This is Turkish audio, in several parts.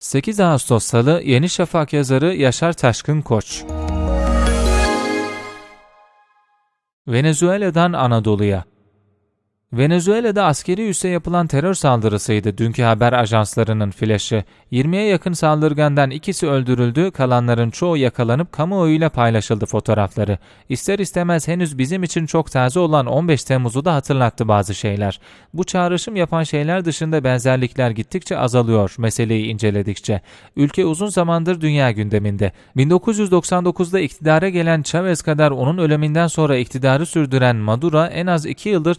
8 Ağustos Salı Yeni Şafak yazarı Yaşar Taşkın Koç. Venezuela'dan Anadolu'ya Venezuela'da askeri üsse yapılan terör saldırısıydı dünkü haber ajanslarının flaşı. 20'ye yakın saldırgandan ikisi öldürüldü, kalanların çoğu yakalanıp kamuoyuyla paylaşıldı fotoğrafları. İster istemez henüz bizim için çok taze olan 15 Temmuz'u da hatırlattı bazı şeyler. Bu çağrışım yapan şeyler dışında benzerlikler gittikçe azalıyor meseleyi inceledikçe. Ülke uzun zamandır dünya gündeminde. 1999'da iktidara gelen Chavez kadar onun ölümünden sonra iktidarı sürdüren Maduro en az 2 yıldır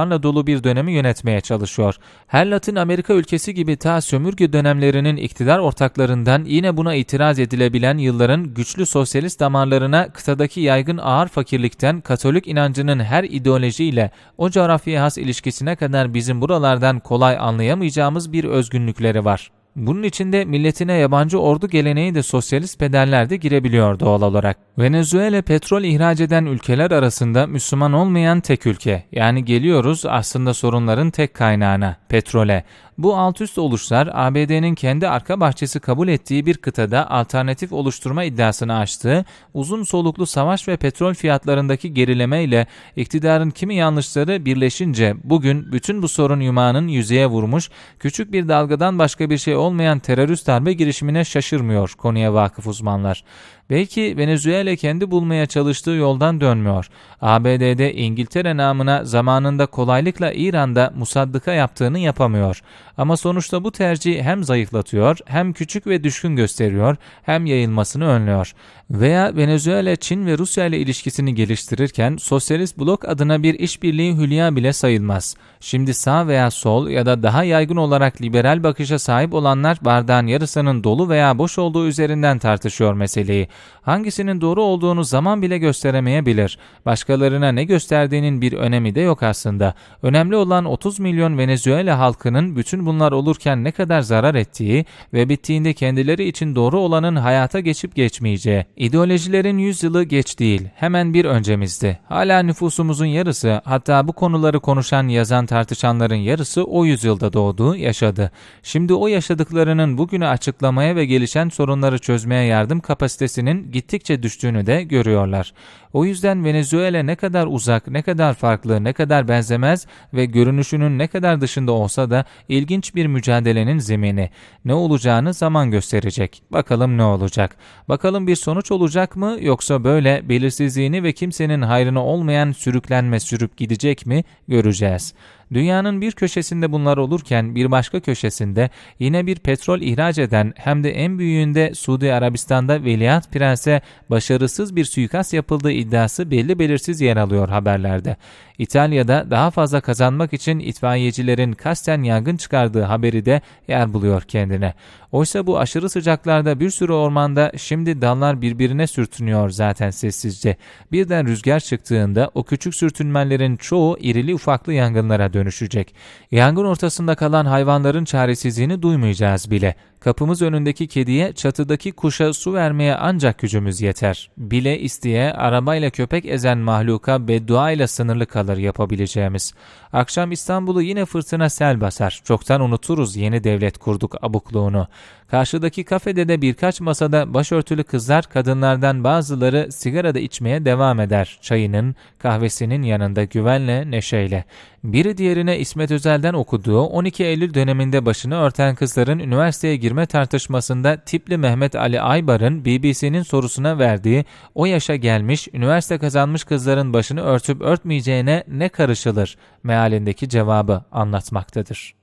çalkantılarla dolu bir dönemi yönetmeye çalışıyor. Her Latin Amerika ülkesi gibi ta sömürge dönemlerinin iktidar ortaklarından yine buna itiraz edilebilen yılların güçlü sosyalist damarlarına kıtadaki yaygın ağır fakirlikten Katolik inancının her ideolojiyle o coğrafyaya has ilişkisine kadar bizim buralardan kolay anlayamayacağımız bir özgünlükleri var. Bunun içinde milletine yabancı ordu geleneği de sosyalist pederler de girebiliyor doğal olarak. Venezuela petrol ihraç eden ülkeler arasında Müslüman olmayan tek ülke. Yani geliyoruz aslında sorunların tek kaynağına, petrole. Bu alt üst oluşlar ABD'nin kendi arka bahçesi kabul ettiği bir kıtada alternatif oluşturma iddiasını açtığı uzun soluklu savaş ve petrol fiyatlarındaki gerileme ile iktidarın kimi yanlışları birleşince bugün bütün bu sorun yumağının yüzeye vurmuş, küçük bir dalgadan başka bir şey olmayan terörist darbe girişimine şaşırmıyor konuya vakıf uzmanlar. Belki Venezuela kendi bulmaya çalıştığı yoldan dönmüyor. ABD'de İngiltere namına zamanında kolaylıkla İran'da musaddıka yaptığını yapamıyor. Ama sonuçta bu tercih hem zayıflatıyor, hem küçük ve düşkün gösteriyor, hem yayılmasını önlüyor. Veya Venezuela, Çin ve Rusya ile ilişkisini geliştirirken sosyalist blok adına bir işbirliği hülya bile sayılmaz. Şimdi sağ veya sol ya da daha yaygın olarak liberal bakışa sahip olanlar bardağın yarısının dolu veya boş olduğu üzerinden tartışıyor meseleyi. Hangisinin doğru olduğunu zaman bile gösteremeyebilir. Başkalarına ne gösterdiğinin bir önemi de yok aslında. Önemli olan 30 milyon Venezuela halkının bütün bunlar olurken ne kadar zarar ettiği ve bittiğinde kendileri için doğru olanın hayata geçip geçmeyeceği. İdeolojilerin yüzyılı geç değil, hemen bir öncemizdi. Hala nüfusumuzun yarısı, hatta bu konuları konuşan, yazan, tartışanların yarısı o yüzyılda doğdu, yaşadı. Şimdi o yaşadıklarının bugünü açıklamaya ve gelişen sorunları çözmeye yardım kapasitesinin gittikçe düştüğünü de görüyorlar. O yüzden Venezuela ne kadar uzak, ne kadar farklı, ne kadar benzemez ve görünüşünün ne kadar dışında olsa da ilginç bir mücadelenin zemini. Ne olacağını zaman gösterecek. Bakalım ne olacak. Bakalım bir sonuç olacak mı yoksa böyle belirsizliğini ve kimsenin hayrına olmayan sürüklenme sürüp gidecek mi göreceğiz. Dünyanın bir köşesinde bunlar olurken bir başka köşesinde yine bir petrol ihraç eden hem de en büyüğünde Suudi Arabistan'da Veliaht Prens'e başarısız bir suikast yapıldığı iddiası belli belirsiz yer alıyor haberlerde. İtalya'da daha fazla kazanmak için itfaiyecilerin kasten yangın çıkardığı haberi de yer buluyor kendine. Oysa bu aşırı sıcaklarda bir sürü ormanda şimdi dallar birbirine sürtünüyor zaten sessizce. Birden rüzgar çıktığında o küçük sürtünmelerin çoğu irili ufaklı yangınlara dönüşecek. Yangın ortasında kalan hayvanların çaresizliğini duymayacağız bile. Kapımız önündeki kediye, çatıdaki kuşa su vermeye ancak gücümüz yeter. Bile isteye, arabayla köpek ezen mahluka beddua ile sınırlı kalır yapabileceğimiz. Akşam İstanbul'u yine fırtına sel basar. Çoktan unuturuz yeni devlet kurduk abukluğunu. Karşıdaki kafede de birkaç masada başörtülü kızlar kadınlardan bazıları sigara da içmeye devam eder. Çayının, kahvesinin yanında güvenle, neşeyle. Biri diğerine İsmet Özel'den okuduğu 12 Eylül döneminde başını örten kızların üniversiteye girme tartışmasında tipli Mehmet Ali Aybar'ın BBC'nin sorusuna verdiği o yaşa gelmiş, üniversite kazanmış kızların başını örtüp örtmeyeceğine ne karışılır mealindeki cevabı anlatmaktadır.